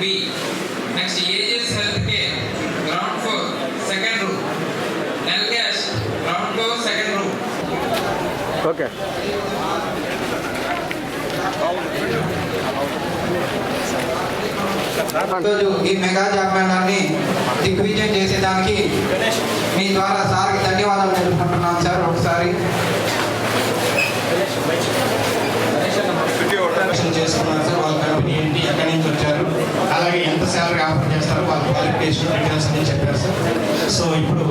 B next ages health care ground floor second room Nelcast ground floor second room okay ఈరోజు ఈ mega మేళాన్ని దిగ్విజయం చేసేదానికి మీ ద్వారా సార్కి ధన్యవాదాలు తెలుపుకుంటున్నాను సార్ ఒకసారి. క్వశ్చన్ చేసుకున్నారు సార్ వాళ్ళ కంపెనీ ఏంటి ఎక్కడి నుంచి వచ్చారు అలాగే ఎంత శాలరీ ఆఫర్ చేస్తారు వాళ్ళ క్వాలిఫికేషన్ డీటెయిల్స్ అని చెప్పారు సార్. సో ఇప్పుడు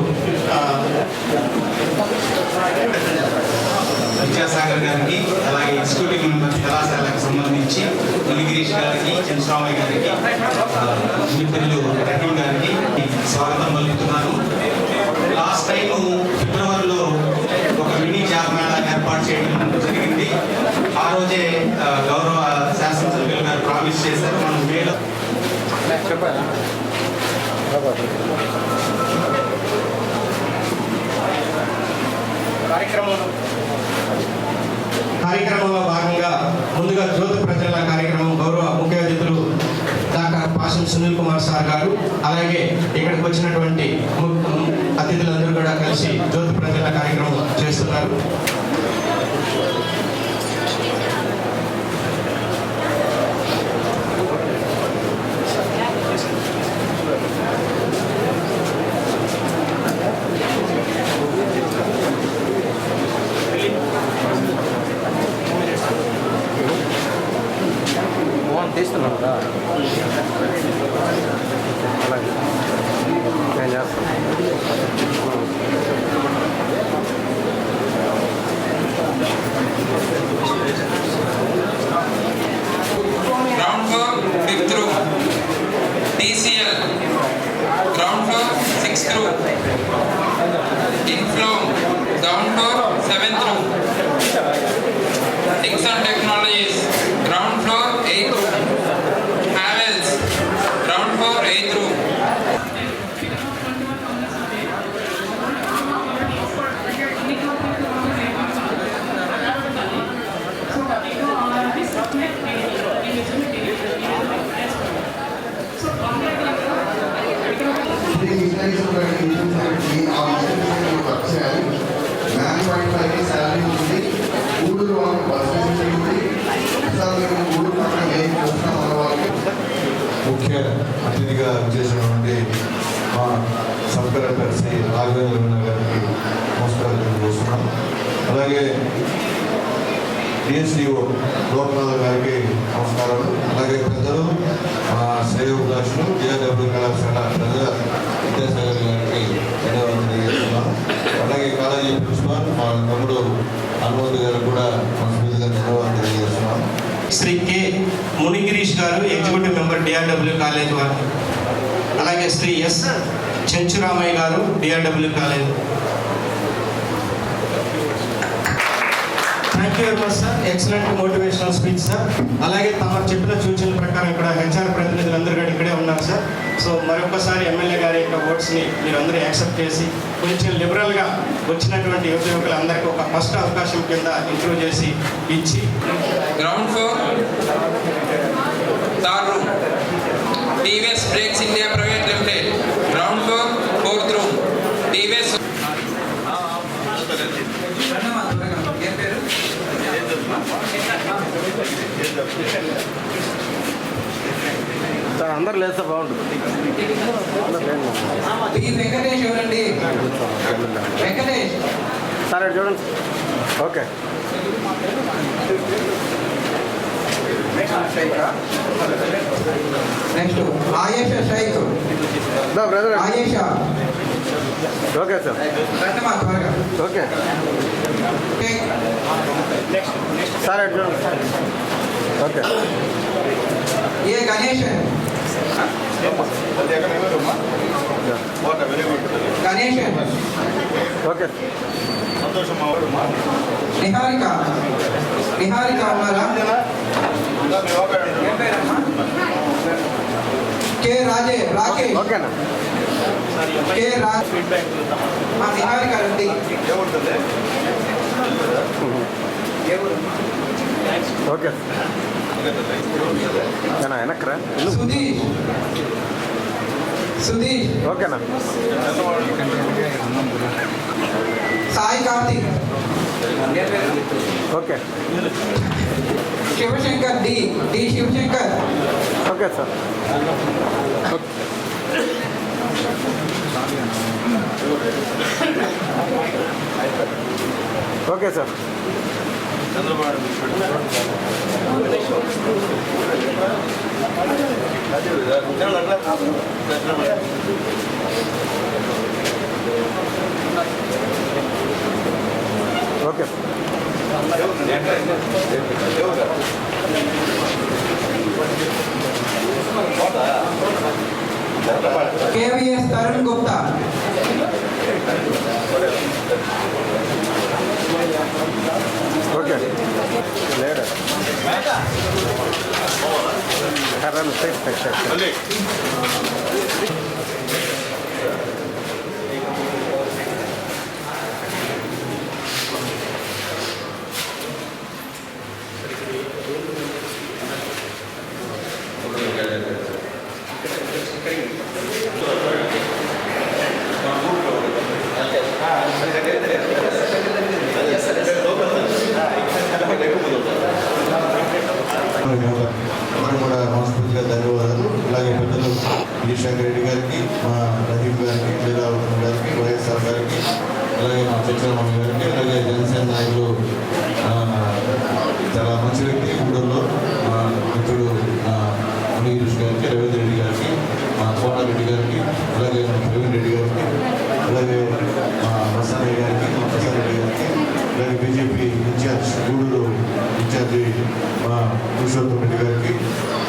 విద్యాసాగర్ గారికి అలాగే ఎగ్జిక్యూటివ్ మెంబర్ కళాశాలకు సంబంధించి మునిగిరీష్ గారికి చంద్రస్వామి గారికి ఆ, మిత్రులు రహీం గారికి స్వాగతం పలుకుతున్నాను లాస్ట్ టైం ఫిబ్రవరిలో ఒక మినీ జాబ్ మేళా ఏర్పాటు చేయడం జరిగింది ఆ రోజే ఆ, గౌరవ శాసనసభ్యులు గారు ప్రామిస్ చేశారు మనం మేలో కార్యక్రమంలో భాగంగా ముందుగా జ్యోతి ప్రజల కార్యక్రమం గౌరవ ముఖ్య అతిథులు డాక్టర్ పాసం సునీల్ కుమార్ సార్ గారు అలాగే ఇక్కడికి వచ్చినటువంటి అతిథులందరూ కూడా కలిసి జ్యోతి ప్రజల కార్యక్రమం చేస్తున్నారు. మోహన్ తీస్తున్నాను కదా అలాగే నేను చేస్తాను ground floor fifth room TCL ground floor sixth room inflow ground floor seventh room Dixon technologies ground floor eighth room Havells ground floor eighth room ముఖ్య అతిథిగా చేసినటువంటి మా సబ్ కలెక్టర్ శ్రీ రాఘవేంద్ర గారికి నమస్కారం తెలియజేస్తున్నాం. అలాగే డిఎస్డిఓ లోక్నాథ్ గారికి నమస్కారాలు అలాగే పెద్దలు మా శ్రేయోభిలాషులు జేడబ్ల్యూ కళాశాల ప్రజల విద్యాసాగర్ గారికి ధన్యవాదాలు తెలియజేస్తున్నాం. అలాగే కాలేజీ ప్రిన్సిపాల్ మా తమ్ముడు హనుమంతు గారు కూడా మనస్ఫూర్తిగా ధన్యవాదాలు తెలియజేస్తున్నాం. శ్రీ కె మునిగిరీష్ గారు ఎగ్జిక్యూటివ్ మెంబర్ డిఆర్డబ్ల్యూ కాలేజ్ వారు. అలాగే శ్రీ ఎస్ చెంచురామయ్య గారు DRW college. Thank you very much sir excellent motivational speech sir అలాగే తమ చెప్పిన సూచనల ప్రకారం ఇక్కడ హెచ్ఆర్ ప్రతినిధులందరూ కూడా ఇక్కడే ఉన్నారు సార్ సో మరొకసారి ఎమ్మెల్యే గారి యొక్క ఓట్స్ని మీరు అందరూ యాక్సెప్ట్ చేసి కొంచెం లిబరల్గా వచ్చినటువంటి యువత యువకులందరికీ ఒక ఫస్ట్ అవకాశం కింద ఇంప్రూవ్ చేసి ఇచ్చి ground floor third room TVS brakes India private limited ground floor fourth room TVS ఏం పేరు? అందరు లేస్తే బాగుంటుంది. వెంకటేష్ ఎవరండి? వెంకటేష్. సార్ చూడండి. Okay. Next Ayesha Shaik. Brother Ayesha. Okay sir okay. Sir చూడండి. ఓకే. ఏ గణేష్? గణేష్ ఓకే నిహారిక. నిహారిక ఉన్నారా? కే రాజే రాకేష్ ఓకేనా? కే రా మా నిహారిక రండి ఏ ఊరు? ఓకే. అన్నా వెనక్రా ఓకేనా? Sai Karthik. Okay. Shivashankar D. D Shivashankar. Okay sir. Okay sir. Okay KVS Tarun Gupta. Okay. లేడు. సెట్ సెట్ సెట్ మనం కూడా మనస్ఫూర్తిగా ధన్యవాదాలు అలాగే పెద్దలు ఈశ్వర్ రెడ్డి గారికి మా రజీవ్ గారికి లీలావతం గారికి వైఎస్ఆర్ గారికి అలాగే మా చంద్రబాబు గారికి అలాగే జనసేన నాయకులు ఆ, చాలా మంచి వ్యక్తి గూడూరులో మా మిత్రుడు మా మునిగిరీష్ గారికి రవీంద్ర రెడ్డి గారికి మా కోటారెడ్డి గారికి అలాగే మా ప్రవీణ్ రెడ్డి గారికి అలాగే మా వసానయ్య గారికి మా ప్రసాద్ రెడ్డి గారికి అలాగే బీజేపీ ఇన్ఛార్జ్ గూడూరు ఇన్ఛార్జి మా పురుషోత్తం రెడ్డి గారికి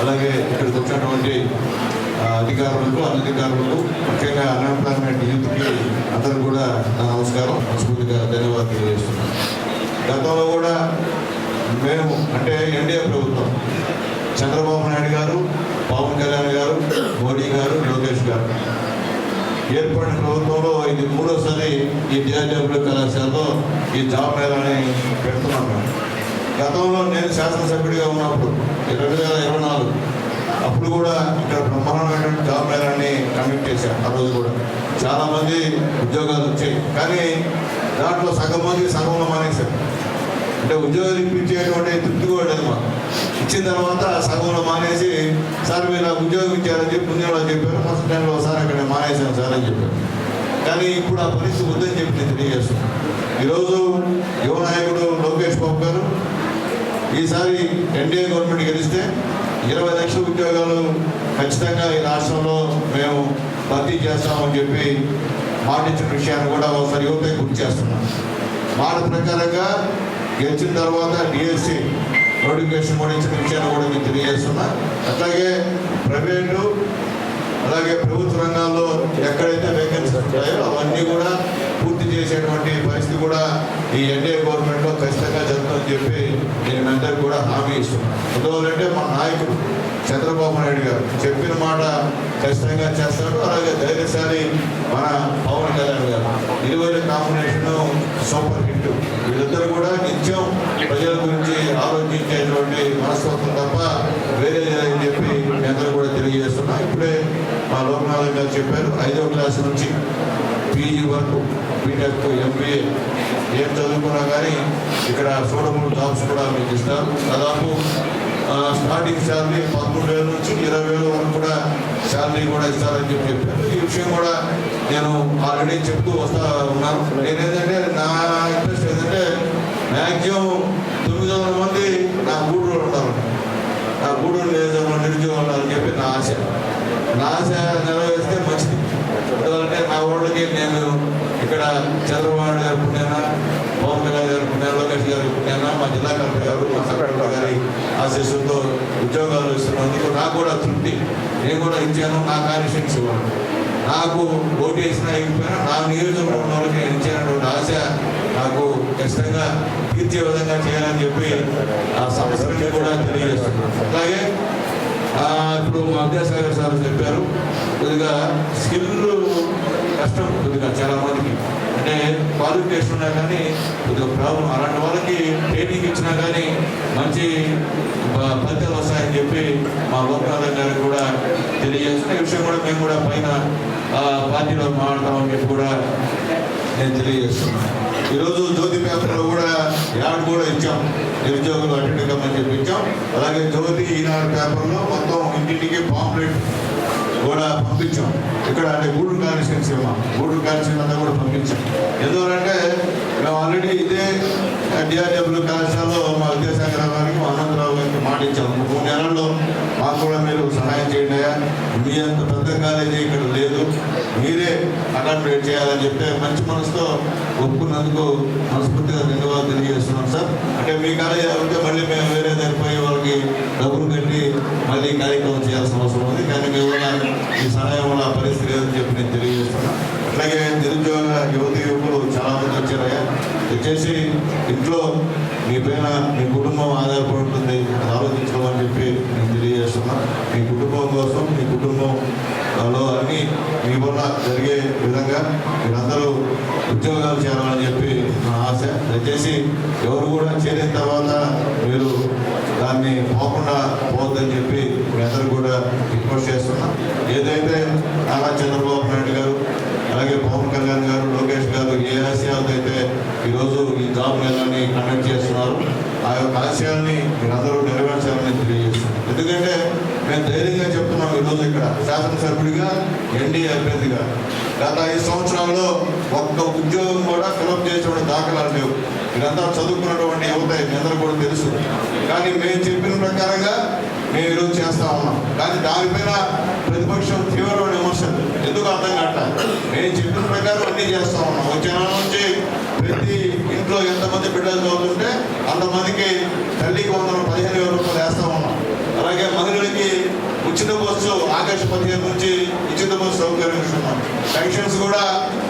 అలాగే ఇక్కడికి వచ్చినటువంటి ఆ, అధికారులకు అనధికారులకు ముఖ్యంగా అన్ఎంప్లాయ్మెంట్ యూత్కి అందరూ కూడా నా నమస్కారం మనస్ఫూర్తిగా ధన్యవాదాలు తెలియజేస్తున్నాను గతంలో కూడా మేము అంటే ఎన్డీఏ ప్రభుత్వం చంద్రబాబు నాయుడు గారు పవన్ కళ్యాణ్ గారు మోడీ గారు లోకేష్ గారు ఏర్పడిన ప్రభుత్వంలో ఇది మూడోసారి ఈ డిఆర్డబ్ల్యూ కళాశాలలో ఈ జాబ్ మేళాని పెడుతున్నాను గతంలో నేను శాసనసభ్యుడిగా ఉన్నప్పుడు రెండు వేల ఇరవై నాలుగు అప్పుడు కూడా ఇక్కడ బ్రహ్మాండమైనటువంటి జాబ్ మేళాన్ని కండక్ట్ చేశాను ఆ రోజు కూడా. చాలామంది ఉద్యోగాలు వచ్చాయి కానీ దాంట్లో సగం మంది సగంలో మానేశారు. అంటే ఉద్యోగాలు ఇప్పించేటువంటి తృప్తి కూడా మాకు ఇచ్చిన తర్వాత సగంలో మానేసి సార్ మీరు నాకు ఉద్యోగం ఇచ్చారని చెప్పి పుణ్యంలో చెప్పారు. ఫస్ట్ టైంలో సార్ అక్కడ మానేసాను సార్ అని చెప్పారు. కానీ ఇప్పుడు ఆ పరిస్థితి ఉందని చెప్పి నేను తెలియజేస్తున్నాను ఈరోజు యువ నాయకుడు లోకేష్ బాబు గారు ఈసారి ఎన్డీఏ గవర్నమెంట్ గెలిస్తే ఇరవై లక్షల ఉద్యోగాలు ఖచ్చితంగా ఈ రాష్ట్రంలో మేము భర్తీ చేస్తామని చెప్పి మాట ఇచ్చిన విషయాన్ని కూడా ఒకసారి యువత గుర్తు చేస్తున్నాం. మాట ప్రకారంగా గెలిచిన తర్వాత డిఎస్సి నోటిఫికేషన్ కూడా ఇచ్చిన విషయాన్ని కూడా మీకు తెలియజేస్తున్నా. అట్లాగే ప్రైవేటు అలాగే ప్రభుత్వ రంగాల్లో ఎక్కడైతే వేకెన్సీ ఉంటాయో అవన్నీ కూడా పూర్తి చేసేటువంటి పరిస్థితి కూడా ఈ ఎన్డీఏ గవర్నమెంట్లో ఖచ్చితంగా జరుగుతుందని చెప్పి నేను అందరికీ కూడా హామీ ఇస్తున్నాను. ఎందువల్లంటే మా నాయకుడు చంద్రబాబు నాయుడు గారు చెప్పిన మాట ఖచ్చితంగా చేస్తాడు. అలాగే ధైర్యశాలి మన పవన్ కళ్యాణ్ గారు. ఇరువురి కాంబినేషన్ సూపర్ హిట్. వీళ్ళిద్దరు కూడా నిత్యం ప్రజల గురించి ఆలోచించేటువంటి మనస్తత్వం తప్ప వేరే లేదని చెప్పి అందరూ కూడా తెలియజేస్తున్నా. ఇప్పుడే మా లోకనాథ్ గారు చెప్పారు ఐదో క్లాస్ నుంచి పీజీ వరకు. బీటెక్ ఎంబీఏ ఏం చదువుకున్నా కానీ ఇక్కడ సూడబుల్ జాబ్స్ కూడా మీకు ఇస్తారు దాదాపు స్టార్టింగ్ శాలరీ పదమూడు వేల నుంచి ఇరవై వేల వరకు కూడా శాలరీ కూడా ఇస్తారని చెప్పి చెప్పారు. ఈ విషయం కూడా నేను ఆల్రెడీ చెప్తూ వస్తా ఉన్నాను. నేనేంటంటే నా ఇంట్రెస్ట్ ఏంటంటే మ్యాక్సిమం తొమ్మిది వందల మంది నా గూడూరు ఉంటారు. నా గూడూరు నియోజకవర్గంలో నిరుద్యోగం ఉండాలని చెప్పి నా ఆశ. నా ఆశ నెరవేరిస్తే మంచిది. ఎందుకంటే నా వాళ్ళకి నేను ఇక్కడ చంద్రబాబు నాయుడు పుణ్యాన పవన్ కళ్యాణ్ గారు పుణ్యాన లోకేష్ గారు పుణ్యాన మా జిల్లా కలెక్టర్ గారు మా సెక్రటరీ గారి ఆశీస్సులతో ఉద్యోగాలు ఇస్తున్నందుకు నాకు కూడా తృప్తి. నేను కూడా ఇచ్చాను నా కాన్స్టిట్యూన్స్ నాకు ఓటు వేసినా ఇవ్వకపోయినా నా నియోజకవర్గం వాళ్ళకి నేను ఇచ్చినటువంటి ఆశ నాకు ఖచ్చితంగా తీర్చే విధంగా చేయాలని చెప్పి ఆ సమస్యని కూడా తెలియజేస్తున్నాను. అలాగే ఇప్పుడు మా విద్యాసాగర్ సార్ చెప్పారు. కొద్దిగా స్కిల్ కష్టం కొద్దిగా చాలా మందికి. అంటే క్వాలిఫికేషన్ ఉన్నా కానీ కొద్దిగా ప్రాబ్లం. అలాంటి వాళ్ళకి ట్రైనింగ్ ఇచ్చినా కానీ మంచి ఫలితాలు వస్తాయని చెప్పి మా లోకనాథన్ గారు కూడా తెలియజేస్తున్న ఈ విషయం కూడా మేము కూడా పైన ఆ, పార్టీలో మాట్లాడతామని చెప్పి కూడా నేను తెలియజేస్తున్నాను. ఈరోజు జ్యోతి పేపర్లో కూడా యాడ్ కూడా ఇచ్చాం. నిరుద్యోగులు అటెండ్ కమ్మని చెప్పి ఇచ్చాం. అలాగే జ్యోతి ఈనాడు పేపర్లో మొత్తం ఇంటింటికి పాంప్లెట్ కూడా పంపించాం. ఇక్కడ అంటే గూడూరు కాన్స్టిట్యున్సీ అమ్మా గూడూరు కాన్స్టిట్యున్సీ అంతా కూడా పంపించాం. ఎందువలంటే మేము ఆల్రెడీ ఇదే డిఆర్డబ్ల్యూ కళాశాలలో మా విద్యాశాఖ గారికి మా అనంతరావు గారికి మాట ఇచ్చాము. మూడు నెలల్లో మాకు కూడా మీరు సహాయం చేయండి మీ అంత పెద్ద కాలేజీ ఇక్కడ లేదు. మీరే అకామిడేట్ చేయాలని చెప్తే మంచి మనసుతో ఒప్పుకున్నందుకు మనస్ఫూర్తిగా ధన్యవాదాలు తెలియజేస్తున్నాం సార్. అంటే మీ కాలేజీ ఉంటే మళ్ళీ మేము వేరే దగ్గర వాళ్ళకి డబ్బులు కట్టి మళ్ళీ కార్యక్రమం చేయాల్సిన అవసరం ఉంది. కానీ మీ వల్ల మీ సహాయం వల్ల పరిస్థితి లేదని చెప్పి నేను తెలియజేస్తున్నాను అలాగే నిరుద్యోగ యువతి యువకులు చాలా మంది వచ్చారయ్యా. వచ్చేసి ఇంట్లో మీ పైన మీ కుటుంబం ఆధారపడి ఉంటుంది ఆలోచించడం అని చెప్పి నేను తెలియజేస్తున్నా మీ కుటుంబం కోసం మీ కుటుంబంలో అన్ని మీ వల్ల జరిగే విధంగా మీరందరూ ఉద్యోగాలు చేరాలని చెప్పి నా ఆశ దయచేసి ఎవరు కూడా చేరిన తర్వాత మీరు దాన్ని పోకుండా పోవద్దని చెప్పి మీ అందరూ కూడా రిక్వెస్ట్ చేస్తున్నా ఏదైతే నారా చంద్రబాబు నాయుడు గారు అలాగే పవన్ కళ్యాణ్ గారు లోకేష్ గారు ఏ ఆశయాలతో అయితే ఈరోజు ఈ జాబ్ మేళాన్ని కండక్ట్ చేస్తున్నారు ఆ యొక్క ఆశయాల్ని మీరందరూ నెరవేర్చాలని తెలియజేస్తున్నాం ఎందుకంటే మేము ధైర్యంగా చెప్తున్నాం ఈరోజు ఇక్కడ శాసనసభ్యుడిగా ఎన్డీఏ అభ్యర్థిగా గత ఐదు సంవత్సరాల్లో ఒక్క ఉద్యోగం కూడా ఫిలప్ చేసిన దాఖలాలు లేవు. ఇదంతా చదువుకున్నటువంటి యువత మీ అందరూ కూడా తెలుసు. కానీ మేము చెప్పిన ప్రకారంగా మేము ఈరోజు చేస్తా ఉన్నాం. కానీ దానిపైన ప్రతిపక్షం తీవ్రమైన విమర్శలు. ఎందుకు అర్థం కాట మేము చెప్పిన ప్రకారం అన్నీ చేస్తా ఉన్నాం. వచ్చే నెల నుంచి ప్రతి ఇంట్లో ఎంతమంది బిడ్డలు చదువుతుంటే అంతమందికి తల్లికి వందల పదిహేను వేల రూపాయలు వేస్తూ ఉన్నాం. అలాగే మహిళలకి ఉచిత బస్సు ఆగస్టు పదిహేను నుంచి ఉచిత బస్సు సౌకర్యం ఇస్తున్నాం. పెన్షన్స్ కూడా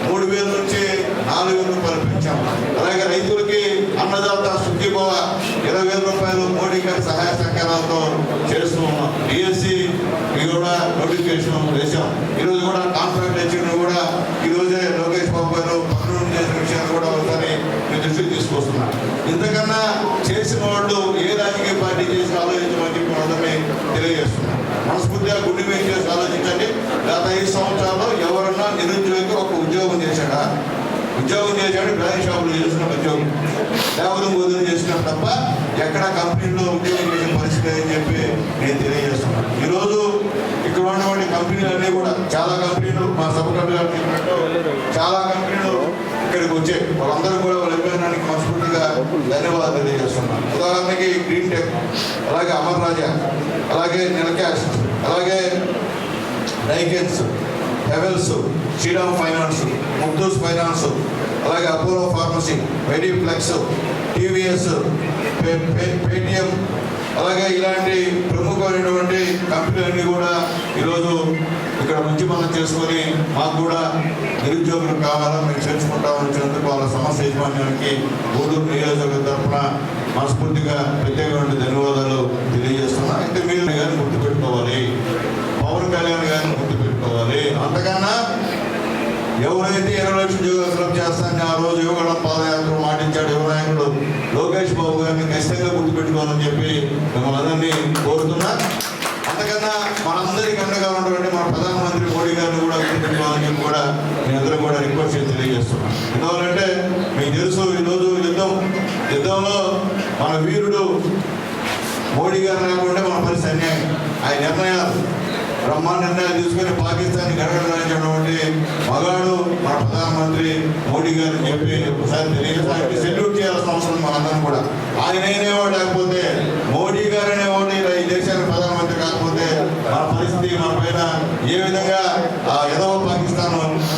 మూడు వేల నుంచి నాలుగు వేల రూపాయలు పెంచాం. అలాగే రైతులకి అన్నదాత సుఖీభవ ఇరవై వేల రూపాయలు మోడీ గారి సహాయ సహకారాలతో చేస్తూ ఉన్నాం. డిఎస్సి కూడా నోటిఫికేషన్ వేసాం ఈరోజు కూడా కాంట్రాక్ట్ ఇచ్చిన కూడా. ఈ రోజే లోకేష్ బాబు గారు పన్ను చేసిన విషయాన్ని కూడా ఒకసారి మీ దృష్టికి తీసుకొస్తున్నాను ఇంతకన్నా చేసిన వాళ్ళు ఏ రాజకీయ పార్టీ చేసి ఆలోచించమని చెప్పి అందరినీ తెలియజేస్తున్నాను మనస్ఫూర్తిగా గుండె మీద చేసి ఆలోచించండి. గత ఐదు సంవత్సరాల్లో ఎవరన్నా నిరుద్యోగి ఒక ఉద్యోగం చేశాడా? ఉద్యోగం చేశాడు బ్రాంచ్ షాపులు చేసిన ఉద్యోగం. లేకపోతే వదిలి చేసినాడు తప్ప ఎక్కడ కంపెనీలో ఉద్యోగం చేసే పరిస్థితి అని చెప్పి నేను తెలియజేస్తున్నాను ఈరోజు ఇక్కడ ఉన్నటువంటి కంపెనీలు అన్నీ కూడా చాలా కంపెనీలు మా సభ చెప్పినట్టు చాలా కంపెనీలు వచ్చే వాళ్ళందరూ కూడా వాళ్ళ అభిమానానికి మనస్ఫూర్తిగా ధన్యవాదాలు తెలియజేస్తున్నాను. ఉదాహరణకి గ్రీన్ టెక్ అలాగే అమర్ రాజా అలాగే నెలకాష్ అలాగే Daikin Havells Shriram finance Muthoot finance అలాగే Apollo pharmacy Mediplex TVS Paytm అలాగే ఇలాంటి ప్రముఖమైనటువంటి కంపెనీలన్నీ కూడా ఈరోజు ఇక్కడ మంచి పనులు చేసుకొని మాకు కూడా నిరుద్యోగులు కావాలా మేము చేర్చుకుంటా వచ్చినందుకు వాళ్ళ సమస్య యజమాన్యానికి గూడూరు నియోజకవర్గం తరఫున మనస్ఫూర్తిగా ప్రత్యేకమైన ధన్యవాదాలు తెలియజేస్తున్నా. అయితే మీరు కానీ గుర్తుపెట్టుకోవాలి. పవన్ కళ్యాణ్ గారిని గుర్తుపెట్టుకోవాలి. అంతకన్నా ఎవరైతే ఇరవై లక్షల ఉద్యోగాలు చేస్తానని ఆ రోజు యువగడ పాదయాత్ర మాటించాడు యువ నాయకుడు లోకేష్ బాబు గారిని ఖచ్చితంగా గుర్తుపెట్టుకోవాలని చెప్పి మిమ్మల్ని అందరినీ కోరుతున్నా. ఏదైనా మనందరికీ అండగా ఉన్నటువంటి మన ప్రధానమంత్రి మోడీ గారిని కూడా గుర్తుపెట్టుకోవాలని కూడా మీ అందరూ కూడా రిక్వెస్ట్ చేసి తెలియజేస్తున్నాం. ఎందువల్లంటే మీకు తెలుసు ఈరోజు యుద్ధం యుద్ధంలో మన వీరుడు మోడీ గారు లేకుంటే మన పని అన్యాయం. ఆయన నిర్ణయాలు బ్రహ్మాండ నిర్ణయాలు తీసుకుని పాకిస్తాన్ గడగడలాంటి మగాడు మన ప్రధానమంత్రి మోడీ గారు అని చెప్పి ఒకసారి తెలియజేసి సెల్యూట్ చేయాల్సిన అవసరం మనందరం కూడా. ఆయన అయినేవాడు లేకపోతే మోడీ గారు అనేవాడు ఈ దేశానికి ప్రధానమంత్రి మన పరిస్థితి మన పైన ఏ విధంగా ఆ ఎదవ పాకిస్తాన్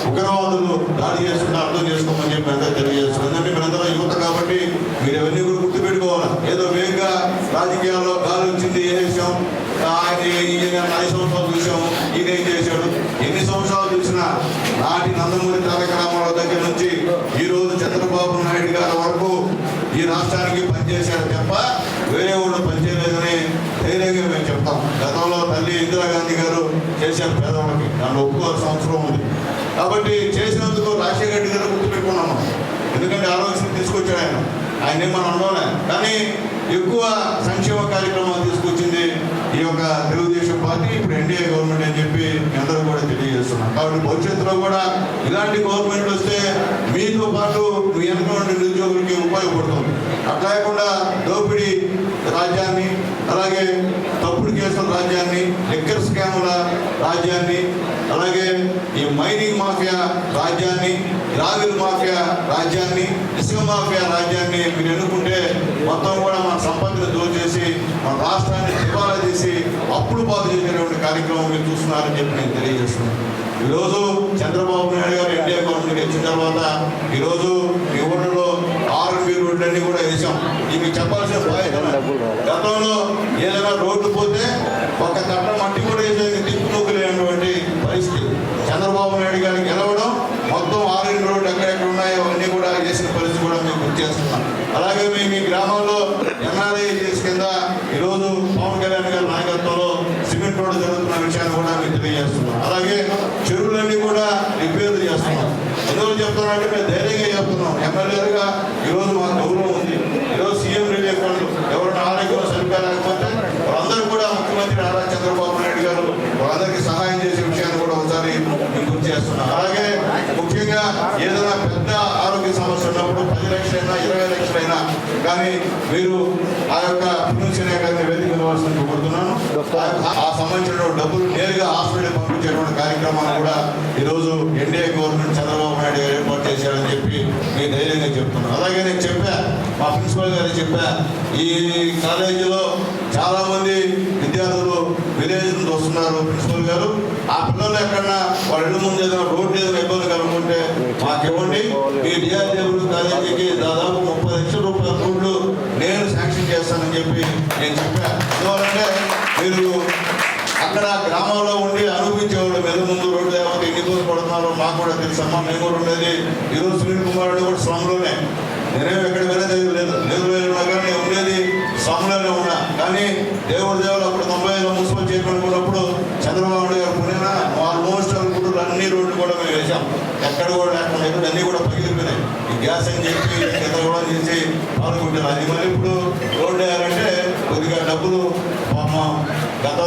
ఉగ్రవాదులు దాడి చేస్తుంటే అర్థం చేసుకోమని చెప్పి అందరూ తెలియజేస్తున్నారు. ఎందుకంటే మీరందరూ యువత కాబట్టి మీరు అవన్నీ కూడా గుర్తుపెట్టుకోవాలి. ఏదో వేగంగా రాజకీయాల్లో గాలి వచ్చింది ఏ విషయం ఆయన ఐదు సంవత్సరాలు చూసాము ఈయన చేశాడు. ఎన్ని సంవత్సరాలు చూసినా నాటి నందమూరి తారక రామారావు దగ్గర నుంచి ఈ రోజు చంద్రబాబు నాయుడు గారి వరకు ఈ రాష్ట్రానికి పనిచేశారు తప్ప వేరే వాళ్ళు పనిచేయలేదని ధైర్యంగా మేము చెప్తాం గతంలో తల్లి ఇందిరాగాంధీ గారు చేశారు పేదవాళ్ళకి. దాంట్లో ఒప్పుకోవాల్సిన అవసరం ఉంది. కాబట్టి చేసినందుకు రాజశేఖర రెడ్డి గారు గుర్తుపెట్టుకున్నాము తీసుకొచ్చాడు ఆయన. ఆయన మనం అనుకోలే కానీ ఎక్కువ సంక్షేమ కార్యక్రమాలు తీసుకొచ్చింది ఈ యొక్క తెలుగుదేశం పార్టీ ఇప్పుడు ఎన్డీఏ గవర్నమెంట్ అని చెప్పి అందరూ కూడా తెలియజేస్తున్నాం కాబట్టి భవిష్యత్తులో కూడా ఇలాంటి గవర్నమెంట్ వస్తే మీతో పాటు మీ వెనక ఉండే నిరుద్యోగులకి ఉపయోగపడుతుంది. అట్లా కాకుండా దోపిడీ రాజ్యాన్ని అలాగే తప్పుడు కేసుల రాజ్యాన్ని లిక్కర్ స్కాముల రాజ్యాన్ని అలాగే ఈ మైనింగ్ మాఫియా రాజ్యాన్ని గ్రావిల్ మాఫియా రాజ్యాన్ని ఇసుక మాఫియా రాజ్యాన్ని మీరు ఎన్నుకుంటే మొత్తం కూడా మన సంపదను దోచేసి మన రాష్ట్రాన్ని దివాలా చేసి అప్పుడు పాలు చేసేటువంటి కార్యక్రమం మీరు చూస్తున్నారని చెప్పి నేను తెలియజేస్తున్నాను. ఈరోజు చంద్రబాబు నాయుడు గారు ఎన్డీఏ గవర్నమెంట్కి వచ్చిన తర్వాత ఈరోజు ఇవ్వడం రోడ్లన్నీ కూడా వేసాం ఇవి చెప్పాల్సిన బాధ్యత. గతంలో ఏదైనా రోడ్డు పోతే ఒక తప్ప మట్టి కూడా వేసేది దిక్కు లేనటువంటి పరిస్థితి చంద్రబాబు నాయుడు గారికి గెలవడం మొత్తం ఆరెంజ్ రోడ్డు ఎక్కడెక్కడ ఉన్నాయో అవన్నీ కూడా చేసిన పరిస్థితి కూడా మేము గుర్తు చేస్తున్నాం అలాగే మీ మీ గ్రామంలో ఎన్ఆర్ఐ కింద ఈరోజు పవన్ కళ్యాణ్ గారి నాయకత్వంలో సిమెంట్ రోడ్డు జరుగుతున్న విషయాన్ని కూడా మీకు తెలియజేస్తున్నాం అలాగే చెరువులన్నీ కూడా రిపేర్లు చేస్తున్నాం ఎందుకు చెప్తున్నామంటే మేము ధైర్యంగా చెప్తున్నాం ఎమ్మెల్యేలుగా ఈరోజు మాకు గౌరవం ఉంది ఈరోజు సీఎం రిలీఫ్ ఫండ్ ఎవరైనా ఆరోగ్యం సరిగ్గా లేకపోతే వాళ్ళందరూ కూడా ముఖ్యమంత్రి నారా చంద్రబాబు నాయుడు గారు వాళ్ళందరికీ సహాయం చేసే విషయాన్ని కూడా ఒకసారి మీకు గుర్తు చేస్తున్నాం అలాగే ముఖ్యంగా ఏదైనా పెద్ద ఆరోగ్య సమస్య ఉన్నప్పుడు పది లక్షలైనా ఇరవై లక్షలైనా కానీ మీరు ఆ యొక్క గారిని వేదిక నిలవాల్సింది కోరుతున్నాను. ఆ- సంబంధించిన డబ్బులు నేరుగా హాస్పిటల్ పంపించేటువంటి కార్యక్రమాన్ని కూడా ఈరోజు ఎన్డీఏ గవర్నమెంట్ చంద్రబాబు నాయుడు గారు ఏర్పాటు చేశారని చెప్పి మీ ధైర్యంగా చెప్తున్నాను. అలాగే నేను చెప్పా మా ప్రిన్సిపల్ గారు చెప్పా ఈ కాలేజీలో చాలా మంది విద్యార్థులు విలేజ్ నుంచి వస్తున్నారు ప్రిన్సిపల్ గారు. ఆ పిల్లలు ఎక్కడన్నా వాళ్ళ ఇళ్ళ ముందు ఏదైనా రోడ్డు ఏదైనా ఇబ్బంది కలుగుంటే మాకు ఇవ్వండి. ఈ డిఆర్డబ్ల్యూ కాలేజీకి దాదాపు ముప్పై లక్షల రూపాయల రోడ్లు నేను శాంక్షన్ చేస్తానని చెప్పి నేను చెప్పాను ఎందువల్లంటే మీరు అక్కడ గ్రామంలో ఉండి అనుభవించేవాళ్ళు మీద ముందు రోడ్డు లేకపోతే ఎన్ని ఇబ్బందులు పడుతున్నారో మాకు కూడా తెలుసమ్మా. మేము కూడా ఉండేది ఈరోజు సునీల్ కుమార్ రెడ్డి కూడా స్వామిలోనే నేను ఎక్కడ వెళ్ళేది లేదు. లేదు ఉన్నా కానీ ఉండేది స్వామిలోనే ఉన్నా. కానీ దేవుడు దేవుడు అప్పుడు తొంభై ఐదులో మున్సిపల్ చైర్మన్ ఉన్నప్పుడు చంద్రబాబు నాయుడు గారు పుణ్యాన ఆల్మోస్ట్ అనుకుంటూ అన్ని రోడ్లు కూడా మేము వేసాం ఎక్కడ కూడా లేకుండా ఎక్కడ అన్నీ కూడా పగిలిపోయినాయి. ఈ గ్యాస్ అని చెప్పి ఎంత కూడా చేసి పాల్గొంటారు అది మరి ఇప్పుడు రోడ్డు వేయాలంటే కొద్దిగా డబ్బులు మా గత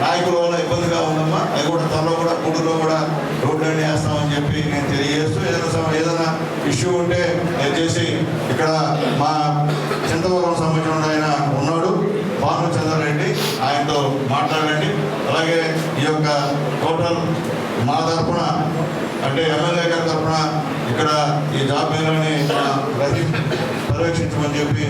నాయకుల వల్ల ఇబ్బందిగా ఉందమ్మా అది కూడా త్వరలో కూడా కూడులో కూడా రోడ్లు అన్ని వేస్తామని చెప్పి నేను తెలియజేస్తూ ఏదైనా సమ- ఏదైనా ఇష్యూ ఉంటే దయచేసి ఇక్కడ మా చింతవరం సంబంధించిన ఆయన ఉన్నాడు. భాను చంద్రారెడ్డి ఆయనతో మాట్లాడండి. అలాగే ఈ యొక్క టోటల్ మా తరఫున అంటే ఎమ్మెల్యే గారి తరఫున ఇక్కడ ఈ జాబ్ మేళని రహీం పర్యవేక్షించమని చెప్పి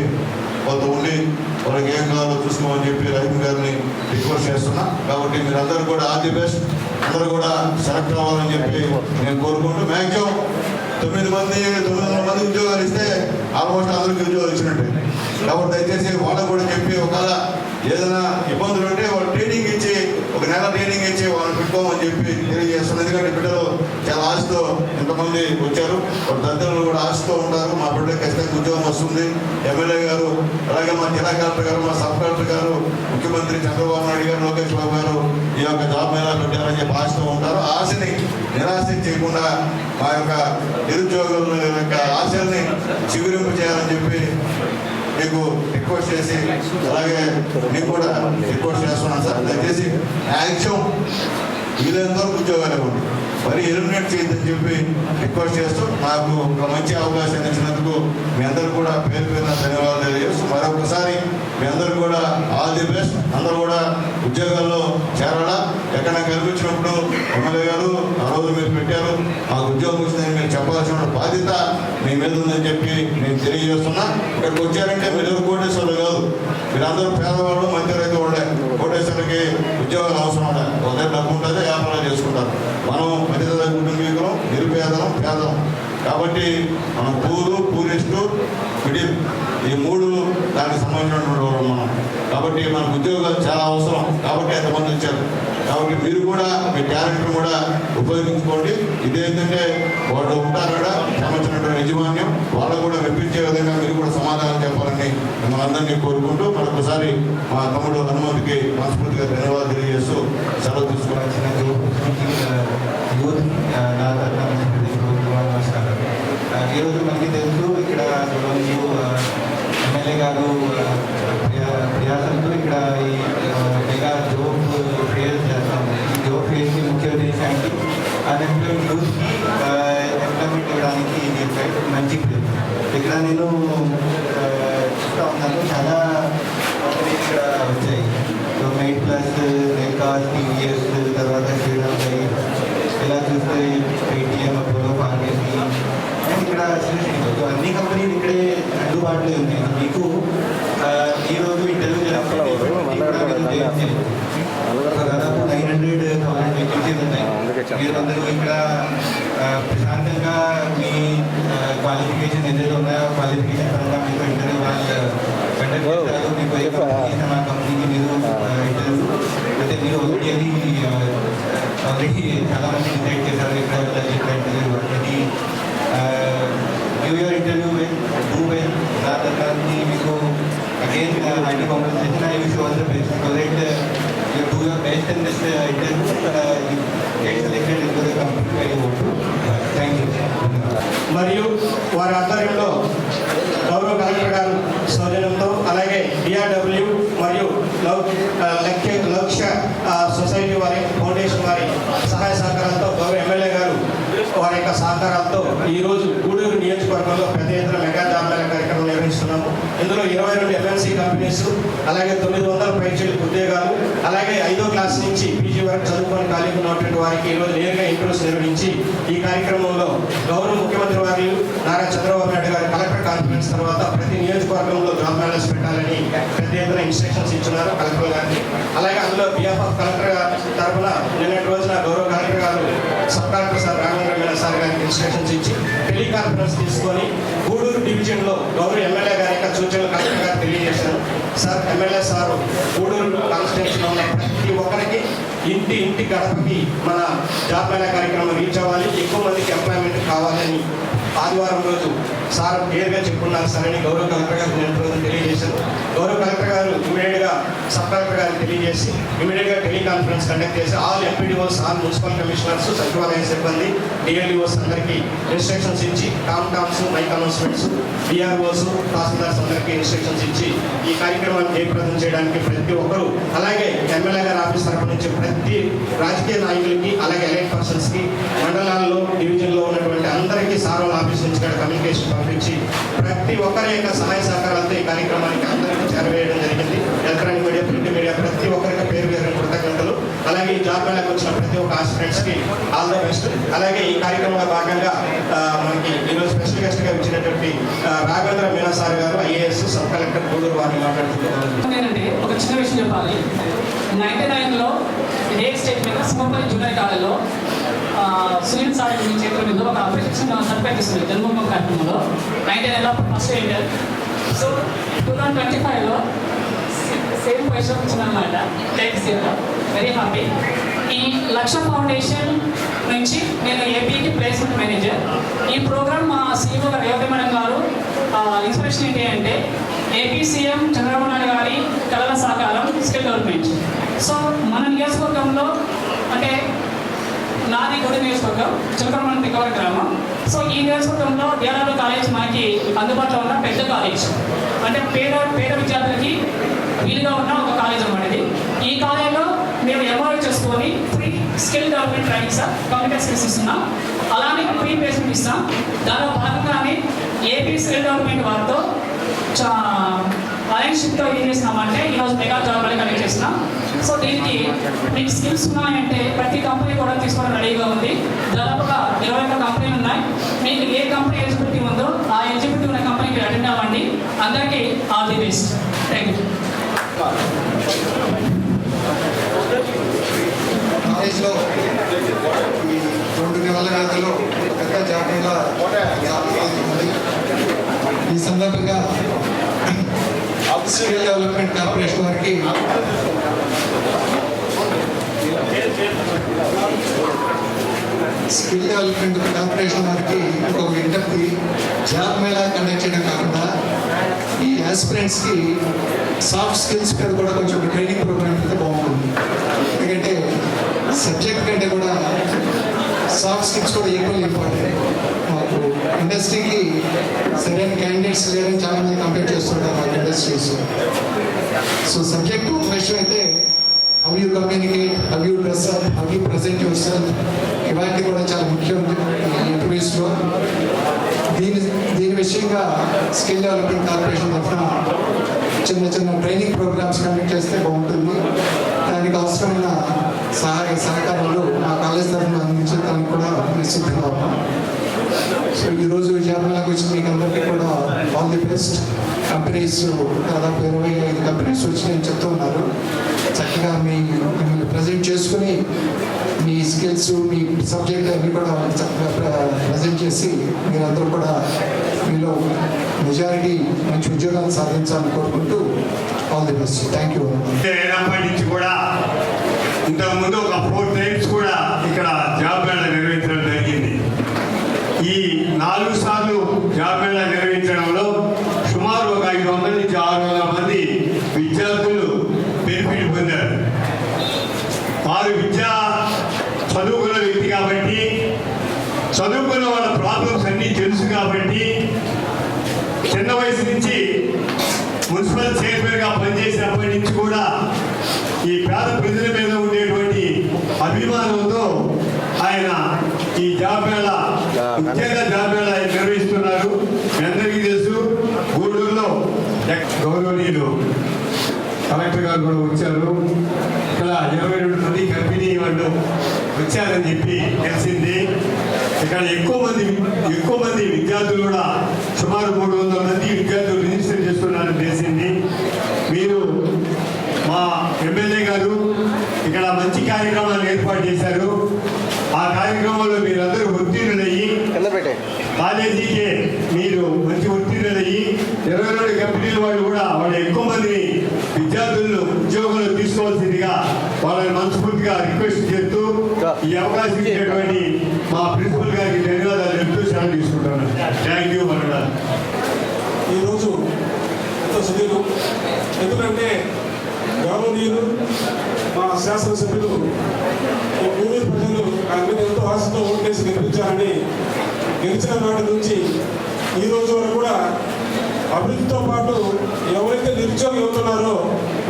కొంత ఉండి వాళ్ళకి ఏం కావాలో చూసుకోమని చెప్పి రహీం గారిని రిక్వెస్ట్ చేస్తున్నా. కాబట్టి మీరందరూ కూడా ఆల్ ది బెస్ట్. అందరూ కూడా సెలెక్ట్ అవ్వాలని చెప్పి నేను కోరుకుంటూ మ్యాక్సిమం తొమ్మిది మంది తొమ్మిది వందల మంది ఉద్యోగాలు ఇస్తే ఆల్మోస్ట్ అందరికీ ఉద్యోగాలు ఇచ్చినట్టే. కాబట్టి దయచేసి వాళ్ళకు కూడా చెప్పి ఒకవేళ ఏదైనా ఇబ్బందులు ఉంటే వాళ్ళు ట్రైనింగ్ ఇచ్చి ఒక నెల ట్రైనింగ్ ఇచ్చి వాళ్ళని పెట్టుకోమని చెప్పి తెలియజేస్తున్నాను ఎందుకంటే బిడ్డలు చాలా ఆశతో ఎంతమంది వచ్చారు. వాళ్ళ తల్లిదండ్రులు కూడా ఆశతో ఉంటారు. మా బిడ్డకి ఖచ్చితంగా ఉద్యోగం వస్తుంది. ఎమ్మెల్యే గారు అలాగే మా జిల్లా కలెక్టర్ గారు మా సబ్ కలెక్టర్ గారు ముఖ్యమంత్రి చంద్రబాబు నాయుడు గారు లోకేష్ బాబు గారు ఈ యొక్క జాబ్ మేళా పెట్టారని చెప్పి ఆశతో ఉంటారు. ఆ ఆశని నిరాశ చేయకుండా మా యొక్క నిరుద్యోగుల యొక్క ఆశల్ని చిగురింపు చేయాలని చెప్పి మీకు రిక్వెస్ట్ చేసి అలాగే మీకు కూడా రిక్వెస్ట్ చేస్తున్నాను సార్. దయచేసి మ్యాక్సిమం వీలైనంత వరకు ఉద్యోగాలు ఇవ్వండి మరి ఎలిమినేట్ చేయొద్దని చెప్పి రిక్వెస్ట్ చేస్తూ నాకు ఒక మంచి అవకాశం ఇచ్చినందుకు మీ అందరూ కూడా పేరు పేరున ధన్యవాదాలు తెలియజేస్తూ మరొకసారి మీ అందరూ కూడా ఆల్ ది బెస్ట్ అందరూ కూడా ఉద్యోగాల్లో చేరాలా? ఎక్కడ కనిపించినప్పుడు ఎమ్మెల్యే గారు ఆ రోజు మీరు పెట్టారు. మాకు ఉద్యోగం వచ్చిందని మీరు చెప్పాల్సిన బాధ్యత మీ మీద ఉందని చెప్పి నేను తెలియజేస్తున్నా. ఇక్కడికి వచ్చారంటే మీరు ఎవరు కోటేశ్వరులు కాదు మీరందరూ పేదవాళ్ళు మధ్య రైతు వాళ్ళే. కోటేశ్వరికి ఉద్యోగాలు అవసరం ఉండే ఒకటే డబ్బు ఉంటుంది వ్యాపారాలు చేసుకుంటారు. మనం మధ్యతరగతి కుటుంబీకులం నిరుపేదలం పేదలం. కాబట్టి మనం పూరు పూరిస్టు మిడిల్ ఈ మూడు దానికి సంబంధించినటువంటి వాళ్ళు మనం. కాబట్టి మనకు ఉద్యోగాలు చాలా అవసరం. కాబట్టి ఎంతమంది వచ్చారు? కాబట్టి మీరు కూడా మీ టాలెంట్ కూడా ఉపయోగించుకోండి. ఇదే విధంగా వాళ్ళు ఉంటారా సంబంధించినటువంటి యజమాన్యం. వాళ్ళు కూడా మెప్పించే విధంగా మీరు కూడా సమాధానం చెప్పాలని మిమ్మల్ని కోరుకుంటూ మరొకసారి మా తమ్ముడు హనుమంతుకి మనస్ఫూర్తిగా ధన్యవాదాలు తెలియజేస్తూ సెలవు తీసుకోవాల్సిన ఈరోజు మనకి తెలుసు ఇక్కడ ఎమ్మెల్యే గారు ప్రయాసంతో ఇక్కడ ఈ ముఖ్యమంత్రి దేశానికి అన్ఎంప్లాయిడ్ యూత్ ఎంప్లాయ్మెంట్ ఇవ్వడానికి మంచి ఇక్కడ నేను చూస్తూ ఉన్నాను చాలా కంపెనీలు ఇక్కడ వచ్చాయి ఎయిట్ ప్లస్ రేకాస్ టీవీఎస్ తర్వాత శ్రీరామ్ ఇలా చూస్తే పేటిఎం అపోలో ఫార్మేసీ అండ్ ఇక్కడ అన్ని కంపెనీలు ఇక్కడే అందుబాటులో ఉన్నాయి ఇక్కడ ఆ, ప్రశాంతంగా మీ క్వాలిఫికేషన్ ఏదైతే ఉన్నాయో క్వాలిఫికేషన్ పరంగా మీకు ఇంటర్వ్యూ వాళ్ళు కండక్ట్ చేస్తారు మీకు ఏ కంపెనీ మా కంపెనీకి మీరు ఇంటర్వ్యూ అయితే మీరు ఆల్రెడీ ఆల్రెడీ చాలా మంది డిసైడ్ చేశారు ఇక్కడ వెళ్ళాలి ఇక్కడ interview already give your interview well do well నా దాన్ని మీకు again IT congress I wish all the best so that you do your best in this uh, మరియు వారి ఆధ్వర్యంలో గౌరవ కలెక్టర్ గారు సౌజన్యంతో అలాగే డిఆర్డబ్ల్యూ మరియు లక్ష్య లక్ష్య సొసైటీ వారి ఫౌండేషన్ వారి సహాయ సహకారాలతో గౌరవ ఎమ్మెల్యే గారు వారి యొక్క సహకారాలతో ఈరోజు గూడూరు నియోజకవర్గంలో పెద్ద ఎత్తున మెగా జాబ్ కార్యక్రమం నిర్వహిస్తున్నాము. ఇందులో ఇరవై రెండు ఎంఎన్సీ కంపెనీస్ అలాగే తొమ్మిది వందల పైచీల ఉద్యోగాలు అలాగే ఐదో క్లాస్ వరకు చదువుకొని ఖాళీ ఉన్నటువంటి వారికి ఈరోజు నేరుగా ఇంటర్వ్యూస్ నిర్వహించి ఈ కార్యక్రమంలో గౌరవ ముఖ్యమంత్రి వారి నారా చంద్రబాబు నాయుడు గారి కలెక్టర్ కాన్ఫరెన్స్ తర్వాత ప్రతి నియోజకవర్గంలో జాబ్ మేళాస్ పెట్టాలని పెద్ద ఎత్తున ఇన్స్ట్రక్షన్స్ ఇచ్చున్నారు కలెక్టర్ గారికి. అలాగే అందులో బిఎఫ్ ఆఫ్ కలెక్టర్ గారి తరఫున నిన్నటి రోజున గౌరవ కలెక్టర్ గారు sub collector sir Ramendra Meena sir గారికి ఇన్స్ట్రక్షన్స్ ఇచ్చి టెలికాన్ఫరెన్స్ తీసుకొని గూడూరు డివిజన్లో గౌరవ ఎమ్మెల్యే గారి యొక్క సూచనలు కలెక్టర్ గారు తెలియజేశారు. సార్ ఎమ్మెల్యే సార్ గూడూరు కాన్స్టిట్యూన్సీలో ఉన్న ప్రతి ఒక్కరికి ఇంటి ఇంటి గడపకి మన జాబ్ మేళా కార్యక్రమం రీచ్ అవ్వాలి. ఎక్కువ మందికి ఎంప్లాయ్మెంట్ కావాలని ఆదివారం రోజు సార్ క్లియర్గా చెప్పుకున్నారు సార్ అని గౌరవ కలెక్టర్ గారు నేను రోజు తెలియజేశారు గౌరవ కలెక్టర్ గారు ఇమీడియట్గా సబ్ కలెక్టర్ గారికి తెలియజేసి ఇమీడియట్గా టెలికాన్ఫరెన్స్ కండక్ట్ చేసి all MPDOs all municipal commissioners సచివాలయ సిబ్బంది డిఎల్ఈఓస్ అందరికీ ఇన్స్ట్రక్షన్స్ ఇచ్చి tom toms mike announcements DROs tahsildars అందరికీ ఇన్స్ట్రక్షన్స్ ఇచ్చి ఈ కార్యక్రమాన్ని జయప్రదం చేయడానికి ప్రతి ఒక్కరూ అలాగే ఎమ్మెల్యే గారి ఆఫీస్ తరఫు నుంచి ప్రతి రాజకీయ నాయకులకి అలాగే ఎలైట్ పర్సన్స్కి మండలాల్లో డివిజన్లో ఉన్నటువంటి అందరికీ సార్ వాళ్ళ ఆఫీస్ నుంచి కూడా కమ్యూనికేషన్ పంపించి ప్రతి ఒక్కరి యొక్క సహాయ సహకారాలతో ఈ కార్యక్రమానికి అందరికీ చేరవేయడం జరిగింది. ఎలక్ట్రానిక్ మీడియా ప్రింట్ మీడియా ప్రతి ఒక్కరికి పేరు పేరు కృతజ్ఞతలు. అలాగే ఈ జాబ్ మేళకు వచ్చిన ప్రతి ఒక్క ఆస్పిరెంట్స్కి ఆల్ ద బెస్ట్ అలాగే ఈ కార్యక్రమంలో భాగంగా మనకి ఈరోజు స్పెషల్ గెస్ట్గా వచ్చినటువంటి రాఘవేంద్ర మీనా సార్ గారు ఐఏఎస్ సబ్ కలెక్టర్ గూడూరు వారిని మాట్లాడుతున్నారు. నేనండి ఒక చిన్న విషయం చెప్పాలి. నైన్టీ నైన్లో ఏ స్టేట్ మీద సింహపల్లి జూనియర్ కాలేజ్లో సునీల్ సార్ మీ చేతుల మీద ఒక అప్లికేషన్ సర్టిఫికేట్ ఇస్తుంది జన్మభూమి కార్యక్రమంలో నైన్టీన్ ఎలా first year so two thousand twenty ఫైవ్లో సేమ్ పొజిషన్ వచ్చింది థ్యాంక్స్ టెక్స్ వెరీ హ్యాపీ ఈ లక్ష ఫౌండేషన్ నుంచి నేను ఏపీకి ప్లేస్మెంట్ మేనేజర్ ఈ ప్రోగ్రామ్ మా సీఈఓ గారు రేవతి మేడం గారు ఇన్స్పిరేషన్ ఏంటి అంటే ఏపీ సీఎం చంద్రబాబు నాయుడు గారి కళల సహకారం స్కిల్ డెవలప్మెంట్ సో మన నియోజకవర్గంలో అంటే నాది గుడి నియోజకవర్గం చిలకరమణ తిక్కవర గ్రామం. సో ఈ నియోజకవర్గంలో డిఆర్ఆర్ కాలేజ్ మనకి అందుబాటులో ఉన్న పెద్ద కాలేజ్ అంటే పేద పేద విద్యార్థులకి వీలుగా ఉన్న ఒక కాలేజ్ అనమాట ఇది. ఈ కాలేజ్లో మేము ఎంఆర్ఐ చేసుకొని free skill development training sir computer skills ఇస్తున్నాం. అలానే ఫ్రీ ప్లేస్మెంట్ ఇస్తాం. దానిలో భాగంగానే ఏపీ స్కిల్ డెవలప్మెంట్ వారితో చా అలయన్షిప్తో ఏం చేసినామంటే ఈరోజు మెగా జాబ్ అని కనెక్ట్ చేస్తున్నాం. సో దీనికి మీకు స్కిల్స్ ఉన్నాయంటే ప్రతి కంపెనీ కూడా తీసుకోవడం రెడీగా ఉంది. దాదాపుగా ఇరవై ఒక్క కంపెనీలు ఉన్నాయి. మీకు ఏ కంపెనీ ఎలిజిబిలిటీ ఉందో ఆ ఎలిజిబిలిటీ ఉన్న కంపెనీకి అటెండ్ అవ్వండి. అందరికీ all the best thank you కాలేజ్లో ఈ రెండు నెలల వ్యవధిలో పెద్ద జాతీయ ఉంది. ఈ సందర్భంగా స్కిల్ డెవలప్మెంట్ కార్పొరేషన్ వారికి స్కిల్ డెవలప్మెంట్ కార్పొరేషన్ వారికి ఒక విజ్ఞప్తి. జాబ్ మేళా కండక్ట్ చేయడం కాకుండా ఈ ఆస్పిరెంట్స్కి సాఫ్ట్ స్కిల్స్ మీద కూడా కొంచెం ట్రైనింగ్ ప్రోగ్రామ్ అయితే బాగుంటుంది. ఎందుకంటే సబ్జెక్ట్ కంటే కూడా సాఫ్ట్ స్కిల్స్ కూడా ఈక్వల్ ఇంపార్టెంట్. మాకు ఇండస్ట్రీకి సరైన క్యాండిడేట్స్ లేరని చాలా మంది కంప్లీట్ చేస్తుంటారు మాకు ఇండస్ట్రీస్ సో సబ్జెక్ట్ ఒక విషయం అయితే how you communicate how you dress up how you present yourself ఇవన్నీ కూడా చాలా ముఖ్యం. ఈ ఇంటర్వ్యూస్లో విషయంగా స్కిల్ డెవలప్మెంట్ కార్పొరేషన్ తరఫున చిన్న చిన్న ట్రైనింగ్ ప్రోగ్రామ్స్ కండక్ట్ చేస్తే బాగుంటుంది. దానికి అవసరమైన సహాయ సహకారాలు మా కాలేజ్ తరఫున అందించడానికి కూడా మేము సిద్ధంగా ఉన్నాం. సో ఈరోజు విజయనగరంలోకి వచ్చి మీకు అందరికీ కూడా ఆల్ ది బెస్ట్ కంపెనీస్ దాదాపు ఇరవై ఐదు కంపెనీస్ వచ్చి నేను చెప్తూ ఉన్నారు. చక్కగా మీ మిమ్మల్ని ప్రజెంట్ చేసుకుని మీ స్కిల్స్ మీ సబ్జెక్ట్ అన్ని కూడా చక్కగా ప్రజెంట్ చేసి మీరందరూ కూడా మీలో మెజారిటీ మంచి ఉద్యోగాలు సాధించాలని కోరుకుంటూ all the best thank you నుంచి కూడా ఇంతకుముందు ఒక ఫోర్ టైమ్స్ కూడా ఇక్కడ జాబ్ మేళ నిర్వహించడం జరిగింది ఈ నాలుగు సార్లు జాబ్ మేళ నిర్వహించడంలో సుమారు ఒక ఐదు వందల నుంచి ఆరు వందల మంది విద్యార్థులు బెనిఫిట్ పొందారు వారు విద్యా చదువుకున్న వ్యక్తి కాబట్టి చదువుకున్న వాళ్ళ ప్రాబ్లమ్స్ అన్నీ తెలుసు కాబట్టి చిన్న వయసు నుంచి మున్సిపల్ చైర్మన్గా పనిచేసినప్పటి నుంచి కూడా ఈ పేద ప్రజల మీద ఉండేటువంటి అభిమానంతో ఆయన ఈ జాబ్ మేళ ముఖ్యంగా జాబ్ మేళ ఆయన నిర్వహిస్తున్నారు. అందరికీ తెలుసు గూడూరులో గౌరవనీయులు కలెక్టర్ గారు కూడా వచ్చారు. ఇక్కడ ఇరవై రెండు మంది కంపెనీ వాళ్ళు వచ్చారని చెప్పి తెలిసింది. ఇక్కడ ఎక్కువ మంది ఎక్కువ మంది విద్యార్థులు కూడా సుమారు మూడు వందల మంది విద్యార్థులు రిజిస్టర్ చేస్తున్నారని తెలిసింది. ఎమ్మెల్యే గారు ఇక్కడ మంచి కార్యక్రమాలు ఏర్పాటు చేశారు. ఆ కార్యక్రమంలో మీరందరూ ఉత్తీర్ణులయ్యి కాలేజీకి మీరు మంచి ఉత్తీర్ణులయ్యి ఇరవై రెండు కంపెనీల వాళ్ళు కూడా వాళ్ళు ఎక్కువ మందిని విద్యార్థులను ఉద్యోగంలో తీసుకోవాల్సిందిగా వాళ్ళని మనస్ఫూర్తిగా రిక్వెస్ట్ చేస్తూ ఈ అవకాశం ఇచ్చినటువంటి మా ప్రిన్సిపల్ గారికి ధన్యవాదాలు చెప్తూ సెలవు తీసుకుంటాను థ్యాంక్ యూ మనడా ఈరోజు ఎంతో సుదీర్ఘం. ఎందుకంటే గౌరవనీయులు మా శాసనసభ్యులు ఈ ఊరూరు ప్రజలు ఆయన మీద ఎంతో ఆశతో ఓట్లేసి గెలిపించారని గెలిచిన నాటి నుంచి ఈ రోజు వరకు కూడా అభివృద్ధితో పాటు ఎవరైతే నిరుద్యోగం అవుతున్నారో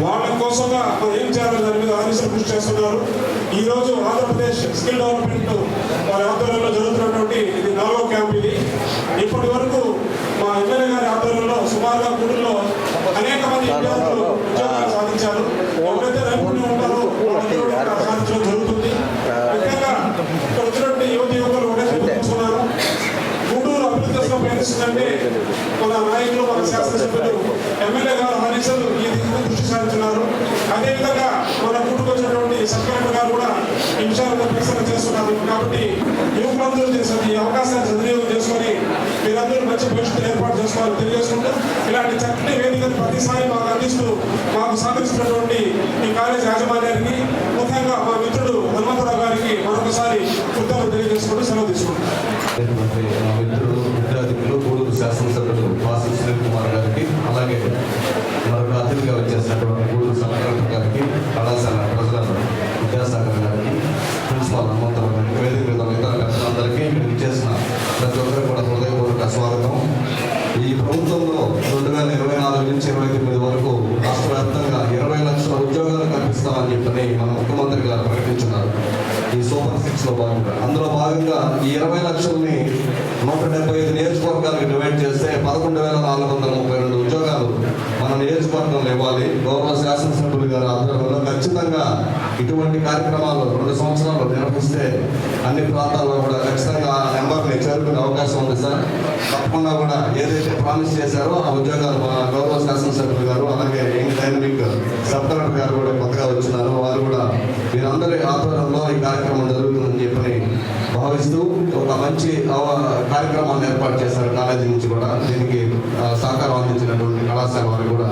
వాళ్ళ కోసంగా ఏం చేయాలని దాని మీద ఆదేశాలు కృషి చేస్తున్నారు. ఈ రోజు ఆంధ్రప్రదేశ్ స్కిల్ డెవలప్మెంట్ వారి ఆధ్వర్యంలో జరుగుతున్నటువంటి ఇది నాలుగో క్యాంప్ ఇది. ఇప్పటి వరకు మా ఎమ్మెల్యే గారి ఆధ్వర్యంలో సుమారుగా గుడిలో అనేక మంది విద్యార్థులు ఉద్యోగాలు సాధించారు ఎవరైతే నైపుణ్యం ఉంటారో వాళ్ళందరూ కూడా సాధించడం జరుగుతుంది ముఖ్యంగా ఇక్కడ వచ్చినటువంటి యువత యువకులు ఒకటే చెప్పుకుంటున్నారు గూడూరు అభివృద్ధి దశలో ప్రయత్నిస్తుందంటే మన నాయకులు మన శాసనసభ్యులు ఎమ్మెల్యే గారు హరీశలు ఈ దిశగా దృష్టి సారించున్నారు. అదేవిధంగా మన పుట్టుకొచ్చినటువంటి వచ్చినటువంటి సబ్ కలెక్టర్ గారు కూడా ఈ విషయాలను చేస్తున్నారు. కాబట్టి యువకులందరూ చేసిన ఈ అవకాశాన్ని సద్వినియోగం చేసుకొని మీరందరూ మంచి భవిష్యత్తు ఏర్పాటు చేసుకోవాలని తెలియజేసుకుంటూ ఇలాంటి చక్కటి వేదికను ప్రతిసారి మాకు అందిస్తూ మాకు సహకరిస్తున్నటువంటి ఈ కాలేజ్ యాజమాన్యానికి ముఖ్యంగా మా మిత్రుడు హనుమంతరావు గారికి మరొకసారి కృతజ్ఞతలు తెలియజేసుకుంటూ సెలవు తీసుకుంటాం అయినటువంటి మా మిత్రుడు విద్యార్థులు గూడూరు శాసనసభ్యులు వాసు సునీల్ కుమార్ గారికి అలాగే మరొక అతిథిగా వచ్చేసినటువంటి గూడూరు సంక్రాంతి గారికి కళాశాల ప్రజలను విద్యాసాగర్ గారికి ప్రిన్సిపాల్ హనుమంతరావు గారికి వేదిక మీద ఉన్న ఇతర పెద్దలందరికీ మీరు చేసిన ప్రతి ఒక్కరికి కూడా హృదయపూర్వక స్వాగతం ఈ ప్రభుత్వంలో రెండు వేల ఇరవై నాలుగు నుంచి ఇరవై తొమ్మిది వరకు రాష్ట్ర వ్యాప్తంగా ఇరవై లక్షల ఉద్యోగాలు కల్పిస్తామని చెప్పని మన ముఖ్యమంత్రి గారు ప్రకటించున్నారు ఈ సూపర్ భాగంగా అందులో భాగంగా ఈ ఇరవై లక్షల్ని నూట డెబ్బై ఐదు నియోజకవర్గాలకు డివైడ్ చేస్తే పదకొండు వేల నాలుగు వందల ముప్పై రెండు ఉద్యోగాలు మన నియోజకవర్గంలో ఇవ్వాలి. గౌరవ శాసనసభ్యులు గారి ఆధ్వర్యంలో ఖచ్చితంగా ఇటువంటి కార్యక్రమాలు రెండు సంవత్సరాలు నిర్వహిస్తే అన్ని ప్రాంతాల్లో కూడా ఖచ్చితంగా ఆ నెంబర్ని చేరుకునే అవకాశం ఉంది సార్. తప్పకుండా కూడా ఏదైతే ప్రామిస్ చేశారో ఆ ఉద్యోగాలు మన గౌరవ శాసనసభ్యులు గారు అలాగే యంగ్ డైనమిక్ సబ్ కలెక్టర్ గారు కూడా కొత్తగా వచ్చినారు. వారు కూడా మీరందరి ఆధ్వర్యంలో ఈ కార్యక్రమం చెప్పని భావిస్తూ ఒక మంచి కార్యక్రమాన్ని ఏర్పాటు చేశారు కాలేజీ నుంచి కూడా. దీనికి సహకారం అందించినటువంటి కళాశాల వారు కూడా